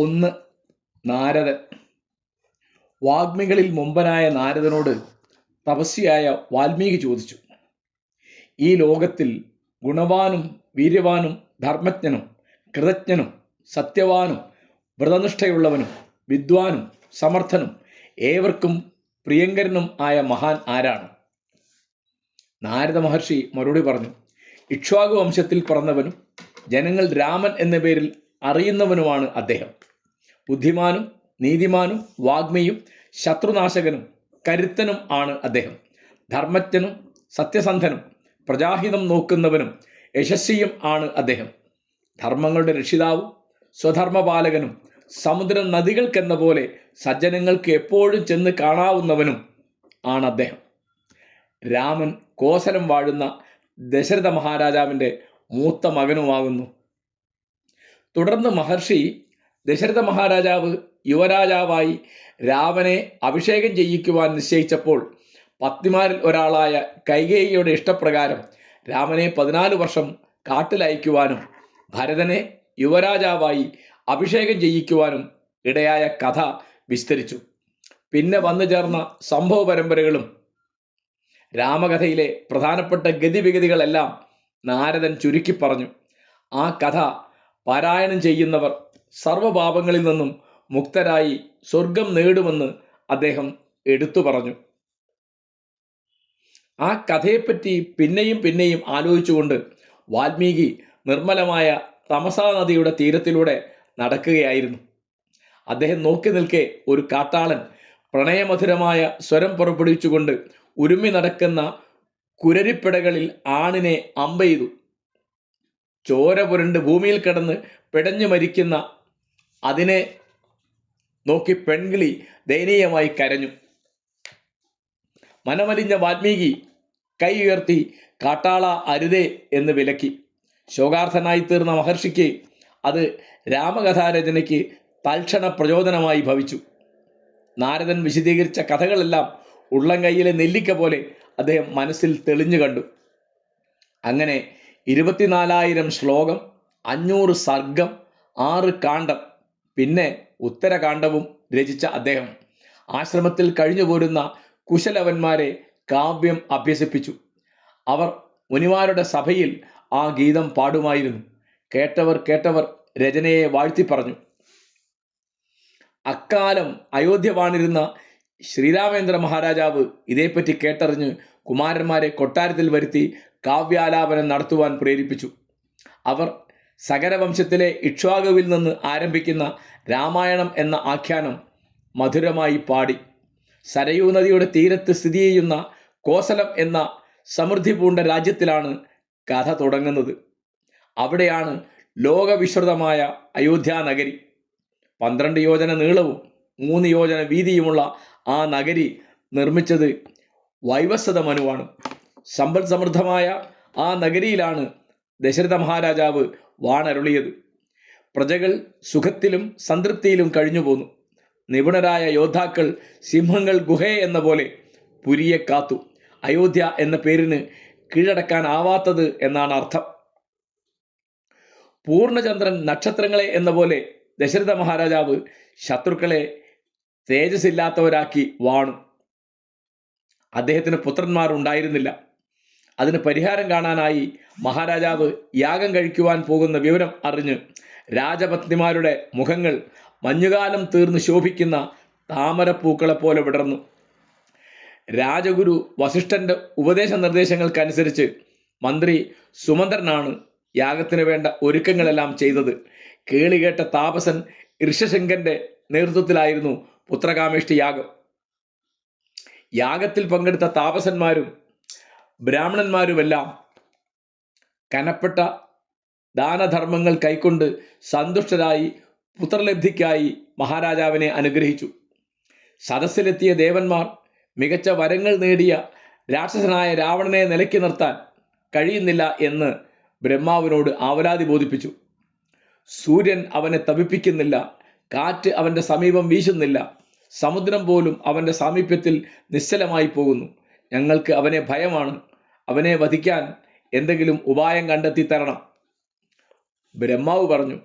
ഒന്ന് നാരദൻ. വാഗ്മികളിൽ മുമ്പനായ നാരദനോട് തപസ്യായ വാൽമീകി ചോദിച്ചു ഈ ലോകത്തിൽ ഗുണവാനും വീര്യവാനും ധർമ്മജ്ഞനും കൃതജ്ഞനും സത്യവാനും വ്രതനിഷ്ഠയുള്ളവനും വിദ്വാനും സമർത്ഥനും ഏവർക്കും പ്രിയങ്കരനും ആയ മഹാൻ ആരാണ്? നാരദ മഹർഷി മറുപടി പറഞ്ഞു ഇക്ഷ്വാകു വംശത്തിൽ പിറന്നവനും ജനങ്ങൾ രാമൻ എന്ന പേരിൽ അറിയുന്നവനുമാണ് അദ്ദേഹം. ബുദ്ധിമാനും നീതിമാനും വാഗ്മിയും ശത്രുനാശകനും കരുത്തനും ആണ് അദ്ദേഹം. ധർമ്മജ്ഞനും സത്യസന്ധനും പ്രജാഹിതം നോക്കുന്നവനും യശസ്വിയും ആണ് അദ്ദേഹം. ധർമ്മങ്ങളുടെ രക്ഷിതാവും സ്വധർമ്മപാലകനും സമുദ്ര നദികൾക്കെന്ന പോലെ സജ്ജനങ്ങൾക്ക് എപ്പോഴും ചെന്ന് കാണാവുന്നവനും ആണ് അദ്ദേഹം. രാമൻ കോസലം വാഴുന്ന ദശരഥ മഹാരാജാവിന്റെ മൂത്ത മകനുമാകുന്നു. തുടർന്ന് മഹർഷി ദശരഥ മഹാരാജാവ് യുവരാജാവായി രാവനെ അഭിഷേകം ചെയ്യിക്കുവാൻ നിശ്ചയിച്ചപ്പോൾ പത്നിമാരിൽ ഒരാളായ കൈകേയിയുടെ ഇഷ്ടപ്രകാരം രാമനെ പതിനാല് വർഷം കാട്ടിലയക്കുവാനും ഭരതനെ യുവരാജാവായി അഭിഷേകം ചെയ്യിക്കുവാനും ഇടയായ കഥ വിസ്തരിച്ചു. പിന്നെ വന്നു ചേർന്ന സംഭവ പരമ്പരകളും രാമകഥയിലെ പ്രധാനപ്പെട്ട ഗതിവിഗതികളെല്ലാം നാരദൻ ചുരുക്കി പറഞ്ഞു. ആ കഥ പാരായണം ചെയ്യുന്നവർ സർവപാപങ്ങളിൽ നിന്നും മുക്തരായി സ്വർഗം നേടുമെന്ന് അദ്ദേഹം എടുത്തു പറഞ്ഞു. ആ കഥയെപ്പറ്റി പിന്നെയും പിന്നെയും ആലോചിച്ചുകൊണ്ട് വാൽമീകി നിർമ്മലമായ തമസാ നദിയുടെ തീരത്തിലൂടെ നടക്കുകയായിരുന്നു. അദ്ദേഹം നോക്കി നിൽക്കെ ഒരു കാട്ടാളൻ പ്രണയമധുരമായ സ്വരം പുറപ്പെടുവിച്ചുകൊണ്ട് ഉരുമി നടക്കുന്ന കുരരിപ്പിടകളിൽ ആണിനെ അമ്പെയ്തു. ചോര പുരണ്ട് ഭൂമിയിൽ കിടന്ന് പിടഞ്ഞു മരിക്കുന്ന അതിനെ നോക്കി പെൺകിളി ദയനീയമായി കരഞ്ഞു. മനമലിഞ്ഞ വാൽമീകി കൈ ഉയർത്തി കാട്ടാള അരുതേ എന്ന് വിലക്കി. ശോകാർത്ഥനായി തീർന്ന മഹർഷിക്ക് അത് രാമകഥാരചനയ്ക്ക് തൽക്ഷണ പ്രചോദനമായി ഭവിച്ചു. നാരദൻ വിശദീകരിച്ച കഥകളെല്ലാം ഉള്ളം കൈയിലെ നെല്ലിക്ക പോലെ അദ്ദേഹം മനസ്സിൽ തെളിഞ്ഞു കണ്ടു. അങ്ങനെ ഇരുപത്തിനാലായിരം ശ്ലോകം അഞ്ഞൂറ് സർഗം ആറ് കാണ്ഡം പിന്നെ ഉത്തരകാണ്ഡവും രചിച്ച അദ്ദേഹം. ആശ്രമത്തിൽ കഴിഞ്ഞുപോരുന്ന കുശലവന്മാരെ കാവ്യം അഭ്യസിപ്പിച്ചു. അവർ മുനിമാരുടെ സഭയിൽ ആ ഗീതം പാടുമായിരുന്നു. കേട്ടവർ കേട്ടവർ രചനയെ വാഴ്ത്തി പറഞ്ഞു. അക്കാലം അയോധ്യ വാണിരുന്ന ശ്രീരാമേന്ദ്ര മഹാരാജാവ് ഇതേപ്പറ്റി കേട്ടറിഞ്ഞ് കുമാരന്മാരെ കൊട്ടാരത്തിൽ വരുത്തി കാവ്യാലാപനം നടത്തുവാൻ പ്രേരിപ്പിച്ചു. അവർ സകരവംശത്തിലെ ഇക്ഷ്വാകുവിൽ നിന്ന് ആരംഭിക്കുന്ന രാമായണം എന്ന ആഖ്യാനം മധുരമായി പാടി. സരയൂ നദിയുടെ തീരത്ത് സ്ഥിതി ചെയ്യുന്ന കോസലം എന്ന സമൃദ്ധി പൂണ്ട രാജ്യത്തിലാണ് കഥ തുടങ്ങുന്നത്. അവിടെയാണ് ലോകവിശ്രുതമായ അയോധ്യ നഗരി. പന്ത്രണ്ട് യോജന നീളവും മൂന്ന് യോജന വീതിയുമുള്ള ആ നഗരി നിർമ്മിച്ചത് വൈവസ്വത മനുവാണ് സമ്പൽ സമൃദ്ധമായ ആ നഗരിയിലാണ് ദശരഥ മഹാരാജാവ് വാണരുളിയത്. പ്രജകൾ സുഖത്തിലും സംതൃപ്തിയിലും കഴിഞ്ഞു പോന്നു. നിപുണരായ യോദ്ധാക്കൾ സിംഹങ്ങൾ ഗുഹയെ എന്ന പോലെ പുരിയെ കാത്തു. അയോധ്യ എന്ന പേരിന് കീഴടക്കാനാവാത്തത് എന്നാണ് അർത്ഥം. പൂർണചന്ദ്രൻ നക്ഷത്രങ്ങളെ എന്ന പോലെ ദശരഥ മഹാരാജാവ് ശത്രുക്കളെ തേജസ്സില്ലാത്തവരാക്കി വാണു. അദ്ദേഹത്തിന് പുത്രന്മാർ ഉണ്ടായിരുന്നില്ല. അതിന് പരിഹാരം കാണാനായി മഹാരാജാവ് യാഗം കഴിക്കുവാൻ പോകുന്ന വിവരം അറിഞ്ഞ് രാജപത്നിമാരുടെ മുഖങ്ങൾ മഞ്ഞുകാലം തീർന്ന് ശോഭിക്കുന്ന താമരപ്പൂക്കളെ പോലെ വിടർന്നു. രാജഗുരു വസിഷ്ഠന്റെ ഉപദേശ നിർദ്ദേശങ്ങൾക്കനുസരിച്ച് മന്ത്രി സുമന്ത്രനാണ് യാഗത്തിന് വേണ്ട ഒരുക്കങ്ങളെല്ലാം ചെയ്തത്. കേളികേട്ട താപസൻ ഋഷശങ്കന്റെ നേതൃത്വത്തിലായിരുന്നു പുത്രകാമേഷ്ടി യാഗം. യാഗത്തിൽ പങ്കെടുത്ത താപസന്മാരും ബ്രാഹ്മണന്മാരുമെല്ലാം കനപ്പെട്ട ദാനധർമ്മങ്ങൾ കൈക്കൊണ്ട് സന്തുഷ്ടരായി പുത്രലബ്ധിക്കായി മഹാരാജാവിനെ അനുഗ്രഹിച്ചു. സദസ്സിലെത്തിയ ദേവന്മാർ മികച്ച വരങ്ങൾ നേടിയ രാക്ഷസനായ രാവണനെ നിലയ്ക്ക് നിർത്താൻ കഴിയുന്നില്ല എന്ന് ബ്രഹ്മാവിനോട് ആവലാതി ബോധിപ്പിച്ചു. സൂര്യൻ അവനെ തപിപ്പിക്കുന്നില്ല കാറ്റ് അവന്റെ സമീപം വീശുന്നില്ല സമുദ്രം പോലും അവന്റെ സാമീപ്യത്തിൽ നിശ്ചലമായി പോകുന്നു. ഞങ്ങൾക്ക് അവനെ ഭയമാണ്. അവനെ വധിക്കാൻ എന്തെങ്കിലും ഉപായം കണ്ടെത്തി തരണം. ബ്രഹ്മാവ് പറഞ്ഞു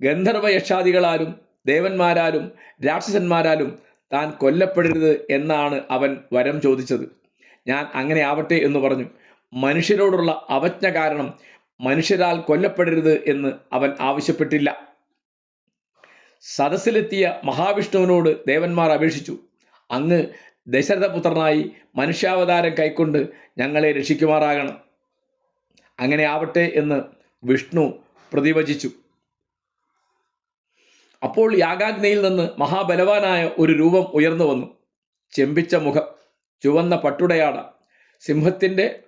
ഗന്ധർവ യക്ഷാദികളാലും ദേവന്മാരാലും രാക്ഷസന്മാരാലും താൻ കൊല്ലപ്പെടരുത് എന്നാണ് അവൻ വരം ചോദിച്ചത്. ഞാൻ അങ്ങനെ ആവട്ടെ എന്ന് പറഞ്ഞു. മനുഷ്യരോടുള്ള അവജ്ഞ കാരണം മനുഷ്യരാൽ കൊല്ലപ്പെടരുത് എന്ന് അവൻ ആവശ്യപ്പെട്ടില്ല. സദസ്സിലെത്തിയ മഹാവിഷ്ണുവിനോട് ദേവന്മാർ അപേക്ഷിച്ചു. അങ്ങ് ദശരഥപുത്രനായി മനുഷ്യാവതാരം കൈക്കൊണ്ട് ഞങ്ങളെ രക്ഷിക്കുമാറാകണം. അങ്ങനെ ആവട്ടെ എന്ന് വിഷ്ണു പ്രതിവചിച്ചു. അപ്പോൾ യാഗാഗ്നിയിൽ നിന്ന് മഹാബലവാനായ ഒരു രൂപം ഉയർന്നു വന്നു. ചെമ്പിച്ച മുഖം ചുവന്ന പട്ടുടയാട സിംഹത്തിന്റെ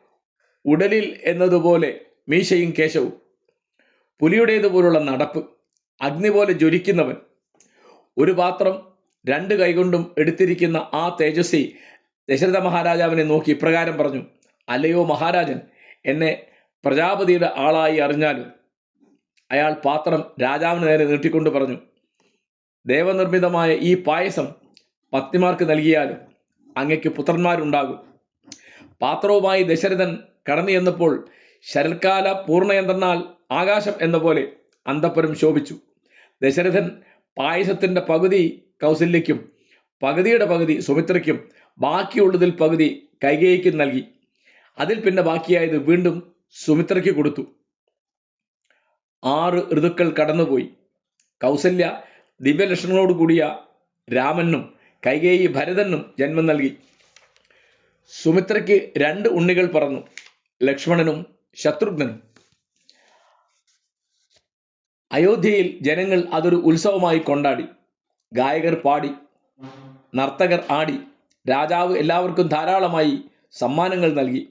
ഉടലിൽ എന്നതുപോലെ മീശയും കേശവും പുലിയുടേതുപോലുള്ള നടപ്പ് അഗ്നി പോലെ ജ്വലിക്കുന്നവൻ ഒരു പാത്രം രണ്ട് കൈകൊണ്ടും എടുത്തിരിക്കുന്ന ആ തേജസ്വി ദശരഥ മഹാരാജാവിനെ നോക്കി ഇപ്രകാരം പറഞ്ഞു അല്ലയോ മഹാരാജൻ എന്നെ പ്രജാപതിയുടെ ആളായി അറിഞ്ഞാലും അയാൾ പാത്രം രാജാവിന് നേരെ നീട്ടിക്കൊണ്ട് പറഞ്ഞു ദേവനിർമ്മിതമായ ഈ പായസം പത്നിമാർക്ക് നൽകിയാലും അങ്ങയ്ക്ക് പുത്രന്മാരുണ്ടാകും. പാത്രവുമായി ദശരഥൻ കടന്നു ചെന്നപ്പോൾ ശരൽക്കാല പൂർണയന്ത്രനാൽ ആകാശം എന്ന പോലെ അന്തപ്പുരം ശോഭിച്ചു. ദശരഥൻ പായസത്തിന്റെ പകുതി കൗസല്യയ്ക്കും പകുതിയുടെ പകുതി സുമിത്രയ്ക്കും ബാക്കിയുള്ളതിൽ പകുതി കൈകേയിക്കും നൽകി. അതിൽ പിന്നെ ബാക്കിയായത് വീണ്ടും സുമിത്രയ്ക്ക് കൊടുത്തു. ആറ് ഋതുക്കൾ കടന്നുപോയി. കൗസല്യ ദിവ്യലക്ഷണങ്ങളോട് കൂടിയ രാമനും കൈകേയി ഭരതനും ജന്മം നൽകി. സുമിത്രയ്ക്ക് രണ്ട് ഉണ്ണികൾ പറന്നു. ലക്ഷ്മണനും ശത്രുഘ്നനും. അയോധ്യയിൽ ജനങ്ങൾ അതൊരു ഉത്സവമായി കൊണ്ടാടി. ഗായകർ പാടി നർത്തകർ ആടി രാജാവ് എല്ലാവർക്കും ധാരാളമായി സമ്മാനങ്ങൾ നൽകി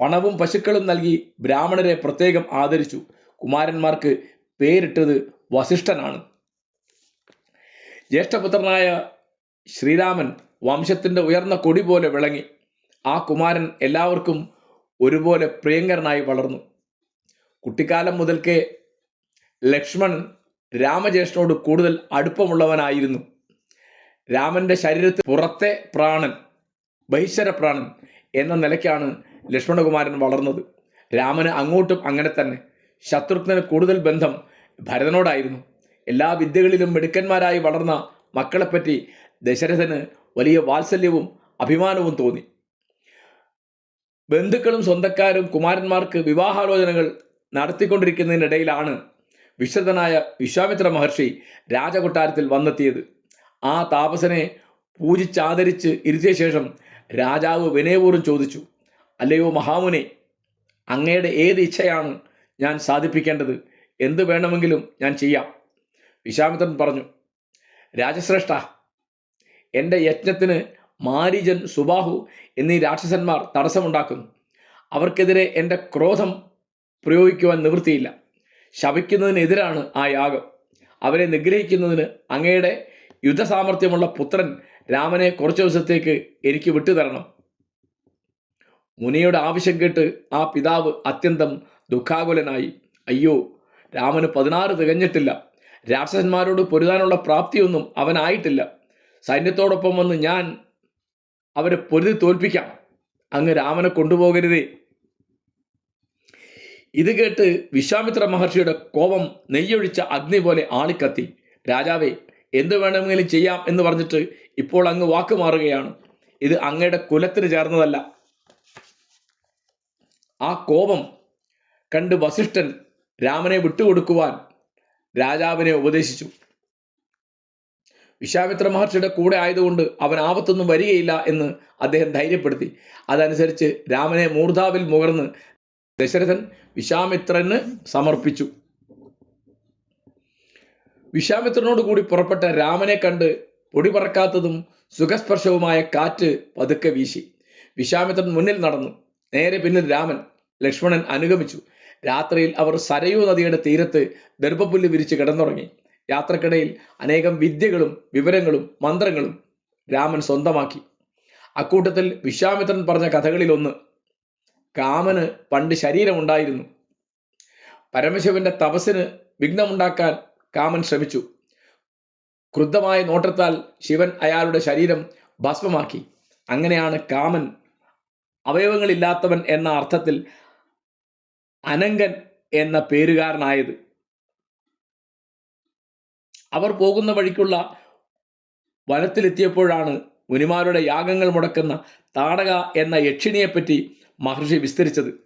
പണവും പശുക്കളും നൽകി ബ്രാഹ്മണരെ പ്രത്യേകം ആദരിച്ചു. കുമാരന്മാർക്ക് പേരിട്ടത് വസിഷ്ഠനാണ്. ജ്യേഷ്ഠപുത്രനായ ശ്രീരാമൻ വംശത്തിന്റെ ഉയർന്ന കൊടി പോലെ വിളങ്ങി. ആ കുമാരൻ എല്ലാവർക്കും ഒരുപോലെ പ്രിയങ്കരനായി വളർന്നു. കുട്ടിക്കാലം മുതൽക്കേ ലക്ഷ്മണൻ രാമജ്യേഷ്ഠനോട് കൂടുതൽ അടുപ്പമുള്ളവനായിരുന്നു. രാമന്റെ ശരീരത്തിൽ പുറത്തെ പ്രാണൻ ബഹിശ്വര പ്രാണൻ എന്ന നിലയ്ക്കാണ് ലക്ഷ്മണകുമാരൻ വളർന്നത്. രാമന് അങ്ങോട്ടും അങ്ങനെ തന്നെ. ശത്രുഘ്നന് കൂടുതൽ ബന്ധം ഭരതനോടായിരുന്നു. എല്ലാ വിദ്യകളിലും മെടുക്കന്മാരായി വളർന്ന മക്കളെപ്പറ്റി ദശരഥന് വലിയ വാത്സല്യവും അഭിമാനവും തോന്നി. ബന്ധുക്കളും സ്വന്തക്കാരും കുമാരന്മാർക്ക് വിവാഹാലോചനകൾ നടത്തിക്കൊണ്ടിരിക്കുന്നതിനിടയിലാണ് വിശ്വതനായ വിശ്വാമിത്ര മഹർഷി രാജകൊട്ടാരത്തിൽ വന്നെത്തിയത്. ആ താപസനെ പൂജിച്ചാദരിച്ച് ഇരുത്തിയ ശേഷം രാജാവ് വിനയപൂർവം ചോദിച്ചു അല്ലയോ മഹാമുനെ അങ്ങയുടെ ഏത് ഇച്ഛയാണ് ഞാൻ സാധിപ്പിക്കേണ്ടത്? എന്ത് വേണമെങ്കിലും ഞാൻ ചെയ്യാം. വിശ്വാമിത്രൻ പറഞ്ഞു രാജശ്രേഷ്ഠ എന്റെ യജ്ഞത്തിന് മാരിജൻ സുബാഹു എന്നീ രാക്ഷസന്മാർ തടസ്സമുണ്ടാക്കുന്നു. അവർക്കെതിരെ എന്റെ ക്രോധം പ്രയോഗിക്കുവാൻ നിവൃത്തിയില്ല. ശപിക്കുന്നതിനെതിരാണ് ആ യാഗം. അവരെ നിഗ്രഹിക്കുന്നതിന് അങ്ങയുടെ യുദ്ധസാമർഥ്യമുള്ള പുത്രൻ രാമനെ കുറച്ചു ദിവസത്തേക്ക് എനിക്ക് വിട്ടുതരണം. മുനിയുടെ ആവശ്യം കേട്ട് ആ പിതാവ് അത്യന്തം ദുഃഖാകുലനായി അയ്യോ രാമന് പതിനാറ് തികഞ്ഞിട്ടില്ല. രാക്ഷസന്മാരോട് പൊരുതാനുള്ള പ്രാപ്തിയൊന്നും അവനായിട്ടില്ല. സൈന്യത്തോടൊപ്പം വന്ന് ഞാൻ അവരെ പൊരുതി തോൽപ്പിക്കാം. അങ്ങ് രാമനെ കൊണ്ടുപോകരുതേ. ഇത് കേട്ട് വിശ്വാമിത്ര മഹർഷിയുടെ കോപം നെയ്യൊഴിച്ച അഗ്നി പോലെ ആളിക്കത്തി. രാജാവേ എന്ത് വേണമെങ്കിലും ചെയ്യാം എന്ന് പറഞ്ഞിട്ട് ഇപ്പോൾ അങ്ങ് വാക്ക് മാറുകയാണ്. ഇത് അങ്ങയുടെ കുലത്തിന് ചേർന്നതല്ല. ആ കോപം കണ്ട് വസിഷ്ഠൻ രാമനെ വിട്ടുകൊടുക്കുവാൻ രാജാവിനെ ഉപദേശിച്ചു. വിശ്വാമിത്ര മഹർഷിയുടെ കൂടെ ആയതുകൊണ്ട് അവൻ ആപത്തൊന്നും വരികയില്ല എന്ന് അദ്ദേഹം ധൈര്യപ്പെടുത്തി. അതനുസരിച്ച് രാമനെ മൂർധാവിൽ മുകർന്ന് ദശരഥൻ വിശ്വാമിത്രന് സമർപ്പിച്ചു. വിശ്വാമിത്രനോട് കൂടി പുറപ്പെട്ട രാമനെ കണ്ട് പൊടി പറക്കാത്തതും സുഖസ്പർശവുമായ കാറ്റ് പതുക്കെ വീശി. വിശ്വാമിത്രൻ മുന്നിൽ നടന്നു. നേരെ പിന്നിൽ രാമൻ ലക്ഷ്മണൻ അനുഗമിച്ചു. രാത്രിയിൽ അവർ സരയൂ നദിയുടെ തീരത്ത് ദർഭപ്പുല്ല് വിരിച്ച് കിടന്നുറങ്ങി. യാത്രക്കിടയിൽ അനേകം വിദ്യകളും വിവരങ്ങളും മന്ത്രങ്ങളും രാമൻ സ്വന്തമാക്കി. അക്കൂട്ടത്തിൽ വിശ്വാമിത്രൻ പറഞ്ഞ കഥകളിൽ ഒന്ന് കാമന് പണ്ട് ശരീരമുണ്ടായിരുന്നു പരമശിവന്റെ തപസ്സിന് വിഘ്നമുണ്ടാക്കാൻ കാമൻ ശ്രമിച്ചു. ക്രുദ്ധമായ നോട്ടത്താൽ ശിവൻ അയാളുടെ ശരീരം ഭസ്മമാക്കി. അങ്ങനെയാണ് കാമൻ അവയവങ്ങളില്ലാത്തവൻ എന്ന അർത്ഥത്തിൽ അനങ്കൻ എന്ന പേരുകാരനായത്. അവർ പോകുന്ന വഴിക്കുള്ള വനത്തിലെത്തിയപ്പോഴാണ് മുനിമാരുടെ യാഗങ്ങൾ മുടക്കുന്ന താടക എന്ന യക്ഷിണിയെപ്പറ്റി മഹർഷി വിസ്തരിച്ചത്.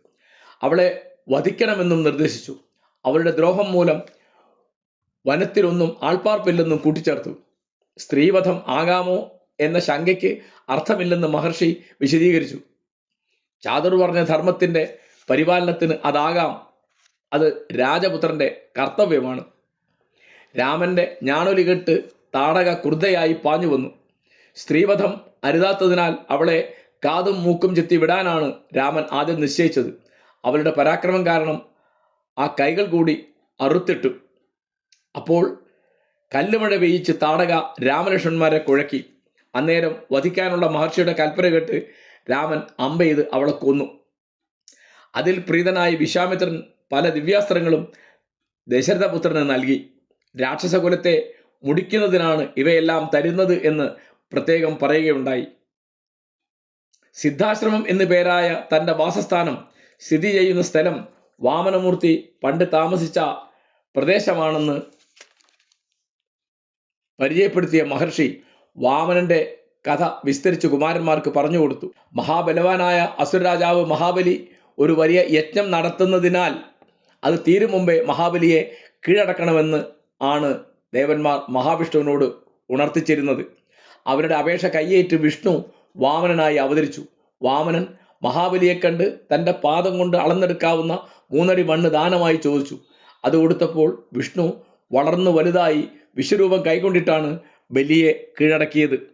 അവളെ വധിക്കണമെന്നും നിർദ്ദേശിച്ചു. അവളുടെ ദ്രോഹം മൂലം വനത്തിലൊന്നും ആൾപ്പാർപ്പില്ലെന്നും കൂട്ടിച്ചേർത്തു. സ്ത്രീവധം ആകാമോ എന്ന ശങ്കയ്ക്ക് അർത്ഥമില്ലെന്ന് മഹർഷി വിശദീകരിച്ചു. ചാതുർ പറഞ്ഞ ധർമ്മത്തിന്റെ പരിപാലനത്തിന് അതാകാം. അത് രാജപുത്രന്റെ കർത്തവ്യമാണ്. രാമന്റെ ഞാനൊലി കെട്ട് താടക ക്രുദ്ധയായി പാഞ്ഞു വന്നു സ്ത്രീവധം അരുതാത്തതിനാൽ അവളെ കാതും മൂക്കും ചെത്തി വിടാനാണ് രാമൻ ആദ്യം നിശ്ചയിച്ചത്. അവളുടെ പരാക്രമം കാരണം ആ കൈകൾ കൂടി അറുത്തിട്ടു. അപ്പോൾ കല്ലുമഴ പെയ്യിച്ച് താടക രാമലക്ഷ്മണന്മാരെ കുഴക്കി. അന്നേരം വധിക്കാനുള്ള മഹർഷിയുടെ കൽപ്പന കേട്ട് രാമൻ അമ്പ ചെയ്ത് അവളെ കൊന്നു. അതിൽ പ്രീതനായ വിശ്വാമിത്രൻ പല ദിവ്യാസ്ത്രങ്ങളും ദശരഥപുത്രന് നൽകി. രാക്ഷസകുലത്തെ മുടിക്കുന്നതിനാണ് ഇവയെല്ലാം തരുന്നത് എന്ന് പ്രത്യേകം പറയുകയുണ്ടായി. സിദ്ധാശ്രമം എന്നു പേരായ തന്റെ വാസസ്ഥാനം സ്ഥിതി ചെയ്യുന്ന സ്ഥലം വാമനമൂർത്തി പണ്ട് താമസിച്ച പ്രദേശമാണെന്ന് പരിചയപ്പെടുത്തിയ മഹർഷി വാമനന്റെ കഥ വിസ്തരിച്ച് കുമാരന്മാർക്ക് പറഞ്ഞു കൊടുത്തു. മഹാബലവാനായ അസുരരാജാവ് മഹാബലി ഒരു വലിയ യജ്ഞം നടത്തുന്നതിനാൽ അത് തീരും മുമ്പേ മഹാബലിയെ കീഴടക്കണമെന്ന് ആണ് ദേവന്മാർ മഹാവിഷ്ണുവിനോട് ഉണർത്തിച്ചിരുന്നത്. അവരുടെ അപേക്ഷ കൈയേറ്റ് വിഷ്ണു വാമനനായി അവതരിച്ചു. വാമനൻ മഹാബലിയെ കണ്ട് തന്റെ പാദം കൊണ്ട് അളന്നെടുക്കാവുന്ന മൂന്നടി മണ്ണ് ദാനമായി ചോദിച്ചു. അത് കൊടുത്തപ്പോൾ വിഷ്ണു വളർന്നു വലുതായി വിശ്വരൂപം കൈക്കൊണ്ടിട്ടാണ് ബലിയെ കീഴടക്കിയത്.